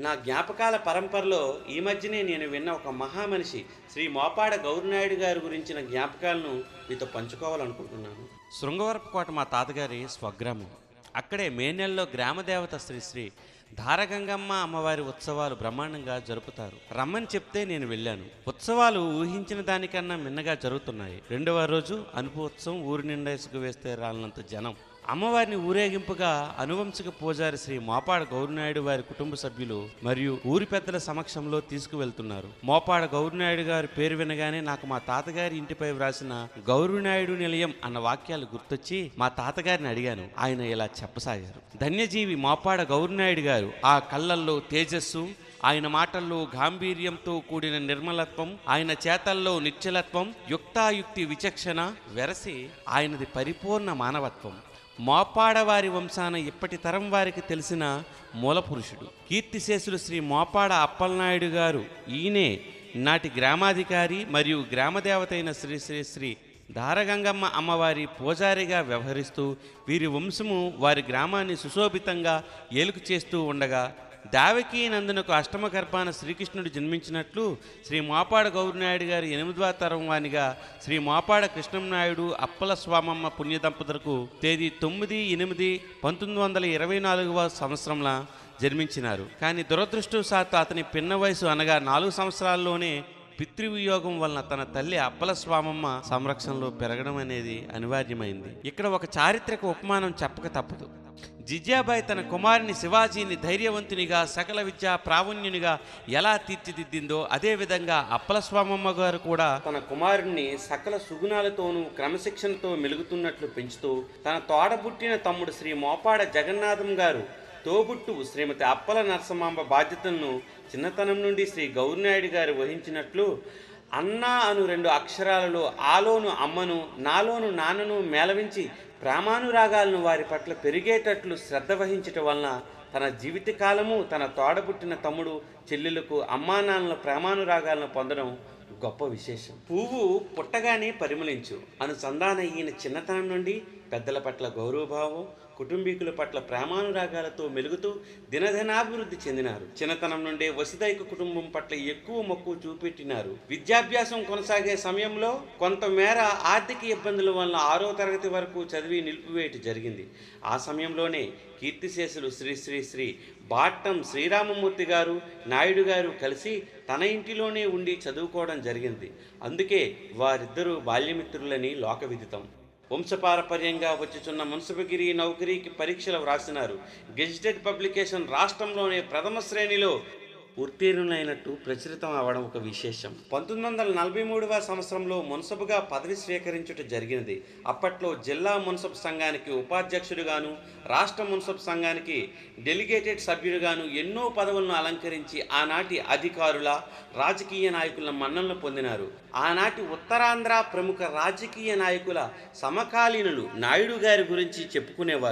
నా జ్ఞాపకాల పరంపరలో ఈ మధ్యనే నేను విన్న ఒక మహామనిషి శ్రీ మోపాడ గౌరినాయుడు గారి గురించిన జ్ఞాపకాలను మీతో పంచుకోవాలనుకుంటున్నాను. శృంగవరపుకోట మా తాతగారి స్వగ్రామం. అక్కడే మే నెలలో గ్రామదేవత శ్రీశ్రీ ధారగంగమ్మ అమ్మవారి ఉత్సవాలు బ్రహ్మాండంగా జరుపుతారు. రమ్మని చెప్తే నేను వెళ్ళాను. ఉత్సవాలు ఊహించిన దానికన్నా మిన్నగా జరుగుతున్నాయి. రెండవ రోజు అనుపు ఉత్సవం ఊరి నిండా ఇసుక వేస్తే రాలినంత జనం అమ్మవారిని ఊరేగింపుగా అనువంశిక పూజారి శ్రీ మోపాడ గౌరినాయుడు వారి కుటుంబ సభ్యులు మరియు ఊరి పెద్దల సమక్షంలో తీసుకువెళ్తున్నారు. మోపాడ గౌరినాయుడు గారి పేరు వినగానే నాకు మా తాతగారి ఇంటిపై వ్రాసిన గౌరినాయుడు నిలయం అన్న వాక్యాలు గుర్తొచ్చి మా తాతగారిని అడిగాను. ఆయన ఇలా చెప్పసాగారు. ధన్యజీవి మోపాడ గౌరినాయుడు గారు ఆ కళ్ళల్లో తేజస్సు ఆయన మాటల్లో గాంభీర్యంతో కూడిన నిర్మలత్వం ఆయన చేతల్లో నిశ్చలత్వం యుక్తాయుక్తి విచక్షణ వెరసి ఆయనది పరిపూర్ణ మానవత్వం. మోపాడవారి వంశాన ఇప్పటి తరం వారికి తెలిసిన మూలపురుషుడు. కీర్తిశేషులు శ్రీ మోపాడ అప్పలనాయుడు గారు. ఈయనే నాటి గ్రామాధికారి మరియు గ్రామదేవత అయిన శ్రీ శ్రీ శ్రీ ధారగంగమ్మ అమ్మవారి పూజారిగా వ్యవహరిస్తూ వీరి వంశము వారి గ్రామాన్ని సుశోభితంగా ఏలుకు చేస్తూ ఉండగా దావకీ నందునకు అష్టమ గర్భాన శ్రీకృష్ణుడు జన్మించినట్లు శ్రీ మోపాడ గౌరినాయుడు గారి ఎనిమిదవ తరం వానిగా శ్రీ మోపాడ కృష్ణంనాయుడు అప్పల స్వామమ్మ పుణ్య దంపతులకు తేదీ తొమ్మిది ఎనిమిది పంతొమ్మిది వందల ఇరవై నాలుగవ సంవత్సరంలో జన్మించినారు. కానీ దురదృష్టవశాత్తు అతని పిన్న వయసు అనగా నాలుగు సంవత్సరాల్లోనే పితృవియోగం వలన తన తల్లి అప్పల స్వామమ్మ సంరక్షణలో పెరగడం అనేది అనివార్యమైంది. ఇక్కడ ఒక చారిత్రక ఉపమానం చెప్పక తప్పదు. జిజ్యాబాయి తన కుమారుని శివాజీని ధైర్యవంతునిగా సకల విద్యా ప్రావీణ్యునిగా ఎలా తీర్చిదిద్దిందో అదేవిధంగా అప్పల స్వామమ్మ గారు కూడా తన కుమారుణ్ణి సకల సుగుణాలతోనూ క్రమశిక్షణతో మెలుగుతున్నట్లు పెంచుతూ తన తోడబుట్టిన తమ్ముడు శ్రీ మోపాడ జగన్నాథం గారు తోబుట్టు శ్రీమతి అప్పల నరసమాంబ బాధ్యతలను చిన్నతనం నుండి శ్రీ గౌరినాయుడు గారు వహించినట్లు అన్నా అను రెండు అక్షరాలలో ఆలోను అమ్మను నాలోను నాన్నను మేళవించి ప్రామానురాగాలను వారి పట్ల పెరిగేటట్లు శ్రద్ధ వహించటం వలన తన జీవితకాలము తన తోడబుట్టిన తమ్ముడు చెల్లెలకు అమ్మా నాన్నల పొందడం గొప్ప విశేషం. పువ్వు పుట్టగానే పరిమళించు. అనుసంధాన ఈయన చిన్నతనం నుండి పెద్దల పట్ల గౌరవభావం కుటుంబీకుల పట్ల ప్రేమానురాగాలతో మెలుగుతూ దినదినాభివృద్ధి చెందినారు. చిన్నతనం నుండే వసుదైక కుటుంబం పట్ల ఎక్కువ మక్కువ చూపెట్టినారు. విద్యాభ్యాసం కొనసాగే సమయంలో కొంతమేర ఆర్థిక ఇబ్బందుల వల్ల ఆరో తరగతి వరకు చదివి నిలిపివేయట జరిగింది. ఆ సమయంలోనే కీర్తిశేషులు శ్రీ శ్రీ శ్రీ బాట్టం శ్రీరామమూర్తి గారు నాయుడు గారు కలిసి తన ఇంటిలోనే ఉండి చదువుకోవడం జరిగింది. అందుకే వారిద్దరూ బాల్యమిత్రులని లోకవిదితం. వంశపారపర్యంగా వచ్చుచున్న మున్సిపగిరి నౌకరీకి పరీక్షలు వ్రాసినారు. గెజిటెడ్ పబ్లికేషన్ రాష్ట్రంలోనే ప్రథమ శ్రేణిలో ఉత్తీర్ణులైనట్టు ప్రచురితం అవడం ఒక విశేషం. పంతొమ్మిది వందల నలభై మూడవ సంవత్సరంలో మున్సబుగా పదవి స్వీకరించుట జరిగినది. అప్పట్లో జిల్లా మున్సబ్ సంఘానికి ఉపాధ్యక్షుడుగాను రాష్ట్ర మున్సబ్ సంఘానికి డెలిగేటెడ్ సభ్యుడుగాను ఎన్నో పదవులను అలంకరించి ఆనాటి అధికారుల రాజకీయ నాయకుల మన్ననలు పొందినారు. ఆనాటి ఉత్తరాంధ్ర ప్రముఖ రాజకీయ నాయకుల సమకాలీనులు నాయుడు గారి గురించి చెప్పుకునేవారు.